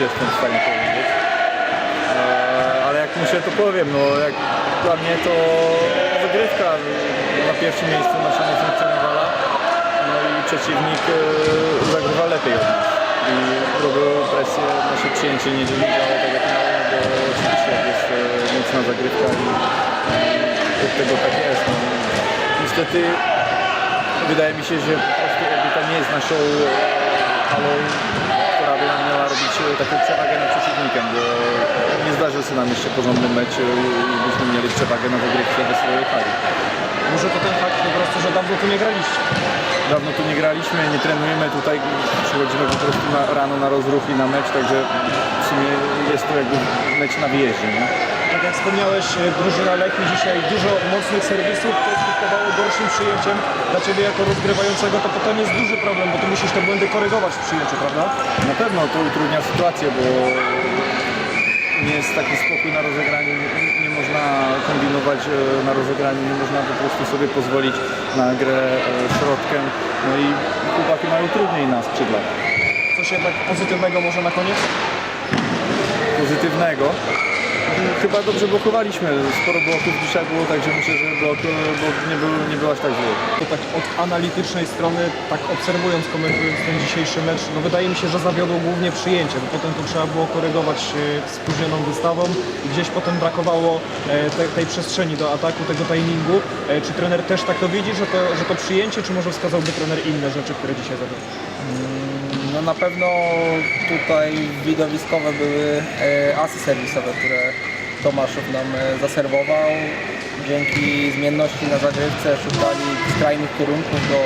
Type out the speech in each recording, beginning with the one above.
jestem w stanie powiedzieć. Eee, ale jak muszę, to powiem. No, jak dla mnie to wygrywka na pierwszym miejscu nasza nie funkcjonowała. No i przeciwnik e, zagrywa lepiej od nas. I presję, nasze przyjęcie nie działało tak jak miało, bo oczywiście jest e, mocna zagrywka i, od tego tak jest. No. Niestety wydaje mi się, że po prostu to nie jest naszą e, która by nam miała robić e, taką przewagę nad przeciwnikiem, bo nie zdarzy się nam jeszcze porządny mecz e, i byśmy mieli przewagę na zagrywce we swojej hali. Może to ten fakt po prostu, że dawno tu nie graliście. Dawno tu nie graliśmy, nie trenujemy tutaj, przychodzimy po prostu na, rano na rozruch i na mecz, także w sumie jest to jakby mecz na wyjeździe. Nie? Jak wspomniałeś, e, drużyna Lechii dzisiaj dużo mocnych serwisów, to skutkowało gorszym przyjęciem. Dla Ciebie jako rozgrywającego to potem jest duży problem, bo Ty musisz te błędy korygować w przyjęciu, prawda? Na pewno to utrudnia sytuację, bo nie jest taki spokój na rozegraniu, nie, nie można kombinować e, na rozegraniu, nie można po prostu sobie pozwolić na grę e, środkiem. No i chłopaki mają trudniej na skrzydłach. Coś jednak pozytywnego może na koniec? Pozytywnego. Chyba dobrze blokowaliśmy, sporo bloków dzisiaj było, także myślę, że blok, blok nie, był, nie był aż tak zły. To tak od analitycznej strony, tak obserwując, komentując ten dzisiejszy mecz, no wydaje mi się, że zawiodło głównie przyjęcie, bo potem to trzeba było korygować e, spóźnioną wystawą i gdzieś potem brakowało e, te, tej przestrzeni do ataku, tego timingu. E, Czy trener też tak to widzi, że to, że to przyjęcie, czy może wskazałby trener inne rzeczy, które dzisiaj zawiodły? No na pewno tutaj widowiskowe były e, asy serwisowe, które Tomaszów nam e, zaserwował. Dzięki zmienności na zagrywce szukali skrajnych kierunków do,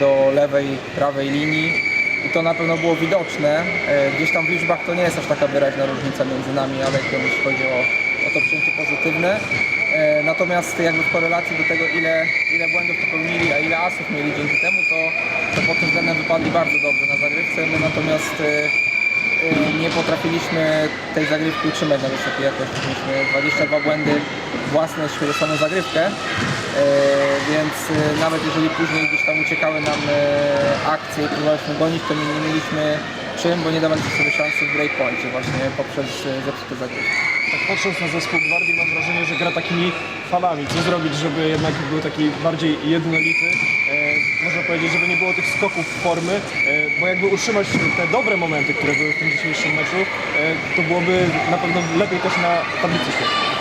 do lewej, prawej linii i to na pewno było widoczne. E, Gdzieś tam w liczbach to nie jest aż taka wyraźna różnica między nami a Lechią, jeśli chodzi o, o to przyjęcie pozytywne. E, Natomiast jakby w korelacji do tego, ile, ile błędów popełnili, a ile asów mieli dzięki temu, to, to pod tym względem wypadli bardzo dobrze na zagrywce. My natomiast e, e, nie potrafiliśmy tej zagrywki utrzymać na wysokiej jakości. Mieliśmy 22 błędy własne, jeśli chodzi o zagrywkę. Więc nawet jeżeli później gdzieś tam uciekały nam akcje i próbowaliśmy gonić, to nie, mieliśmy czym, bo nie dawaliśmy sobie szansy w breakpoincie właśnie poprzez zepsute zagrywki. Tak patrząc na zespół Gwardii mam wrażenie, że gra takimi falami. Co zrobić, żeby jednak był taki bardziej jednolity? E, można powiedzieć, żeby nie było tych skoków formy, e, bo jakby utrzymać te dobre momenty, które były w tym dzisiejszym meczu, e, to byłoby na pewno lepiej też na tablicy świetnej.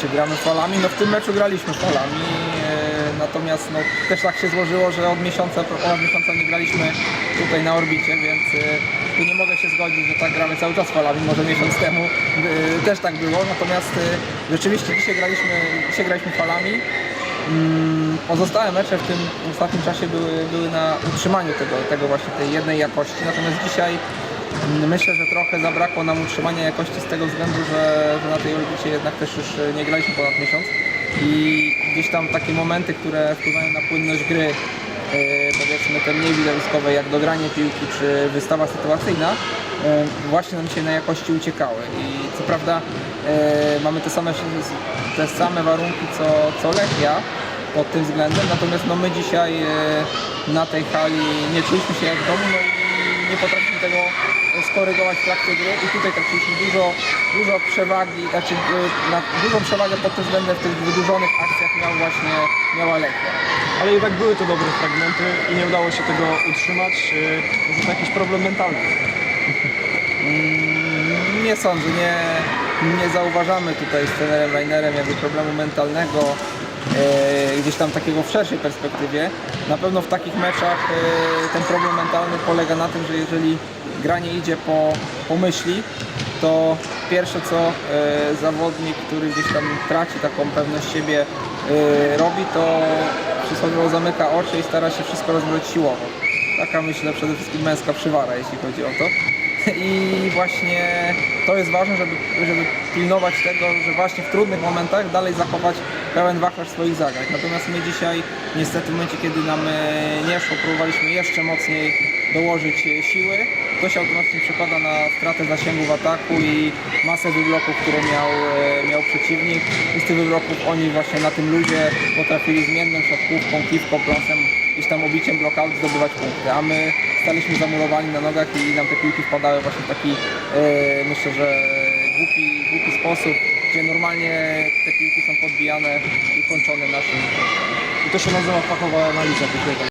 Czy gramy falami? No w tym meczu graliśmy falami, e, natomiast no, też tak się złożyło, że od miesiąca, ponad miesiąca nie graliśmy tutaj na orbicie, więc e, nie mogę się zgodzić, że tak gramy cały czas falami, może miesiąc temu e, też tak było, natomiast e, rzeczywiście dzisiaj graliśmy, dzisiaj graliśmy falami. Mm, Pozostałe mecze w tym ostatnim czasie były, były na utrzymaniu tego, tego właśnie tej jednej jakości, natomiast dzisiaj Mm, Myślę, że trochę zabrakło nam utrzymania jakości z tego względu, że, że na tej orbicie jednak też już e, nie graliśmy ponad miesiąc. I gdzieś tam takie momenty, które wpływają na płynność gry, powiedzmy te mniej widowiskowe, jak dogranie piłki czy wystawa sytuacyjna, e, właśnie nam się na jakości uciekały i co prawda e, mamy te same, te same warunki co, co Lechia, pod tym względem. Natomiast no, my dzisiaj e, na tej hali nie czuliśmy się jak w domu no nie potrafiliśmy tego skorygować w trakcie gry i tutaj traciliśmy dużo, dużo przewagi, znaczy e, na, dużą przewagę pod tym względem w tych wydłużonych akcjach miał właśnie miała Lechia. Ale jednak były to dobre fragmenty i nie udało się tego utrzymać. E, Może to jakiś problem mentalny. Mm, Nie sądzę, nie, nie zauważamy tutaj z trenerem Reinerem jakby problemu mentalnego, e, gdzieś tam takiego w szerszej perspektywie. Na pewno w takich meczach e, ten problem mentalny polega na tym, że jeżeli gra nie idzie po, po myśli, to pierwsze co e, zawodnik, który gdzieś tam traci taką pewność siebie robi, to przysłowiowo zamyka oczy i stara się wszystko rozbroić siłowo. Taka myślę przede wszystkim męska przywara, jeśli chodzi o to. I właśnie to jest ważne, żeby, żeby pilnować tego, że właśnie w trudnych momentach dalej zachować pełen wachlarz swoich zagrań. Natomiast my dzisiaj niestety w momencie, kiedy nam e, nie szło, próbowaliśmy jeszcze mocniej dołożyć e, siły. To się automatycznie przekłada na stratę zasięgu w ataku i masę wywroków, które miał, e, miał przeciwnik. I z tych wywroków oni właśnie na tym ludzie potrafili zmienną siatkówką, kiwką, pląsem, gdzieś tam obiciem blockout zdobywać punkty. A my staliśmy zamurowani na nogach i nam te piłki wpadały właśnie w taki, myślę, że głupi, głupi sposób, gdzie normalnie te piłki są podbijane i kończone naszym I to się nazywa fachowa analiza